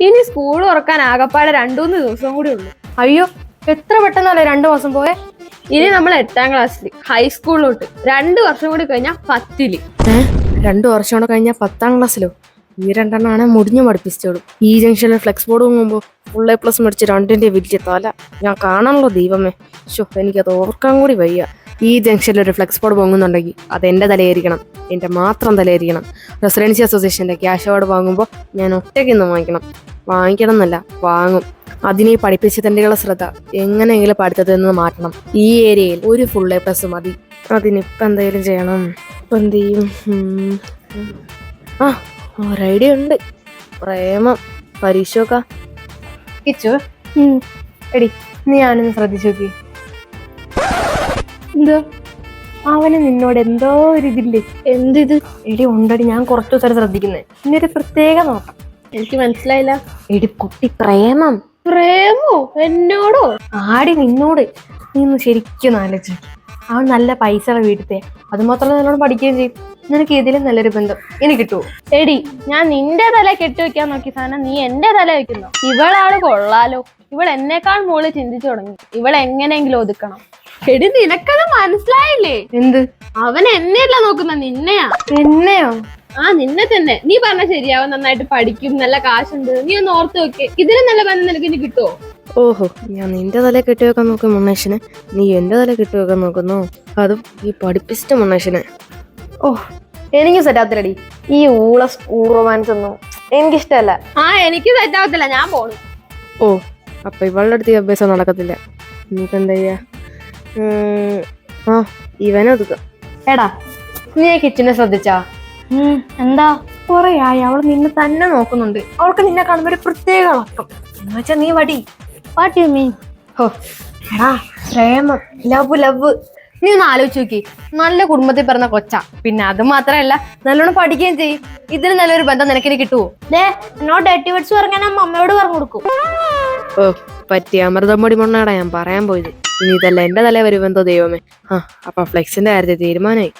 ഇനി സ്കൂൾ തുറക്കാൻ ആകപ്പാടെ രണ്ടുമൂന്ന് ദിവസം കൂടി ഉള്ളു. അയ്യോ എത്ര പെട്ടെന്നല്ലേ രണ്ടു മാസം പോയെ? ഇനി നമ്മൾ എട്ടാം ക്ലാസ്സിൽ ഹൈസ്കൂളിലോട്ട് രണ്ട് വർഷം കൂടി കഴിഞ്ഞാൽ പത്തിൽ. രണ്ടു വർഷം കൂടെ കഴിഞ്ഞാൽ പത്താം ക്ലാസ്സിലോ? ഈ രണ്ടെണ്ണാണ് മുടിഞ്ഞു പഠിപ്പിച്ചോളും ഈ ജംഗ്ഷനിൽ ഫ്ലെക്സ് ബോർഡ് വാങ്ങുമ്പോൾ ഫുൾ എ പ്ലസ് മേടിച്ച് രണ്ടിന്റെ വലിയ തല. ഞാൻ കാണാനുള്ള ദൈവമേ. ഷോ എനിക്കത് ഓർക്കാൻ കൂടി വയ്യ. ഈ ജംഗ്ഷനിൽ ഒരു ഫ്ലെക്സ് ബോർഡ് വാങ്ങുന്നുണ്ടെങ്കിൽ അത് എന്റെ തലയായിരിക്കണം. എന്റെ മാത്രം തലയായിരിക്കണം. റെസിഡൻസി അസോസിയേഷന്റെ ക്യാഷ് അവാർഡ് വാങ്ങുമ്പോൾ ഞാൻ ഒറ്റയ്ക്ക് നിന്ന് വാങ്ങിക്കണം. വാങ്ങിക്കണം എന്നല്ല വാങ്ങും. അതിനെ പഠിപ്പിച്ചതിന്റെ ശ്രദ്ധ എങ്ങനെയെങ്കിലും പഠിത്തത്തിൽ നിന്ന് മാറ്റണം. ഈ ഏരിയയിൽ ഒരു ഫുൾ എ പ്ലസ് മതി. അതിനിപ്പം എന്തെങ്കിലും ചെയ്യണം? ഇപ്പം എന്ത് ചെയ്യും? ആ ഒരൈഡിയ ഐഡിയ ഉണ്ട്. പ്രേമം പരീക്ഷ നോക്കാം കിച്ചു എടി നീ ഞാനൊന്ന് ശ്രദ്ധിച്ചു നോക്കി. എന്തോ? അവന് നിന്നോട് എന്തോ ഒരു ഇതില്ലേ? എന്തിത് എടി ഉണ്ടടി ഞാൻ കുറച്ചു ദിവസം ശ്രദ്ധിക്കുന്നത് ഇന്നൊരു പ്രത്യേക നോക്കാം. എനിക്ക് മനസ്സിലായില്ല. എടി കുട്ടി പ്രേമം. പ്രേമോ? എന്നോടോ? ആടി നിന്നോട്. നീ ഒന്ന് ശരിക്കും ആലോചിച്ചു അവൻ നല്ല പൈസ വീട്ടിത്തെ അത് മാത്രമല്ല നല്ലോണം പഠിക്കുകയും ചെയ്യും. നിനക്ക് ഇതിലും നല്ലൊരു ബന്ധം ഇനി കിട്ടുമോ എടി ഞാൻ നിന്റെ തല കെട്ടി വെക്കാൻ നോക്കി സാധനം നീ എന്റെ തല വെക്കുന്നു? ഇവളാണ് കൊള്ളാലോ. ഇവൾ എന്നെക്കാൾ മുകളിൽ ചിന്തിച്ചു തുടങ്ങി. ഇവൾ എങ്ങനെയെങ്കിലും ഒതുക്കണം. എടി നിനക്കത് മനസ്സിലായില്ലേ? എന്ത്? അവൻ എന്നെയല്ല നോക്കുന്ന നിന്നെയാ. എന്നെയോ? ആ നിന്നെ തന്നെ. നീ പറഞ്ഞ ശരിയാവും നന്നായിട്ട് പഠിക്കും നല്ല കാശുണ്ട്. നീ ഒന്ന് ഓർത്ത് നോക്കി. ഇതിന് നല്ല ബന്ധം നിനക്ക് ഇനി കിട്ടുമോ ഓഹോ ഞാൻ നിന്റെ തല കെട്ടിവെക്കാൻ നോക്കും മുണ്ണേഷന് നീ എന്റെ തല കെട്ടിവെക്കാൻ നോക്കുന്നു. അതും ഈ പഠിപ്പിച്ചിട്ട് മുണ്ണേഷന് ഓ എനിക്ക് സെറ്റാത്തില്ലടി ഈ ഊള സ്കൂൾ റൊമാൻസ് ഒന്നും എനിക്കിഷ്ടല്ല. ആ എനിക്ക് സെറ്റാവത്തില്ല ഞാൻ പോണു. ഓ അപ്പൊ ഇവളുടെ അടുത്ത് ഈ അഭ്യാസം നടക്കത്തില്ല. ഇനിയിപ്പോ എന്താ ചെയ്യാ? ഉം, ആ ഇവനൊതുക്ക എടാ നീ കിച്ചനെ ശ്രദ്ധിച്ചാ? എന്താ? കൊറേ ആയി. അവൾ നിന്നെ തന്നെ നോക്കുന്നുണ്ട്. അവൾക്ക് നിന്നെ കാണുമ്പോ ഒരു പ്രത്യേക ഇളക്കം എന്നുവെച്ചാ നീ വടി. വാട്ട് യു മീൻ എടാ പ്രേമം. ലവ് ലവ് നീ ഒന്ന് ആലോചിച്ച് നോക്കി. നല്ല കുടുംബത്തിൽ പിറന്ന കൊച്ച. പിന്നെ അത് മാത്രമല്ല നല്ലോണം പഠിക്കുകയും ചെയ്യും. ഇതിന് നല്ലൊരു ബന്ധം നിനക്കിനി കിട്ടുവോ? ദേ എന്നോട് എട്ടി വെച്ച് പറഞ്ഞാൽ ഞാൻ അമ്മയോട് പറഞ്ഞു കൊടുക്കും. ഓ പറ്റിയ അമൃതം പൊടി മണ്ണാടാ ഞാൻ പറയാൻ പോയത്. ഇനി ഇതല്ല എന്റെ തലേ വരുമെന്തോ ദൈവമേ. ആ അപ്പൊ ഫ്ലെക്സിന്റെ കാര്യത്തിൽ തീരുമാനമായി.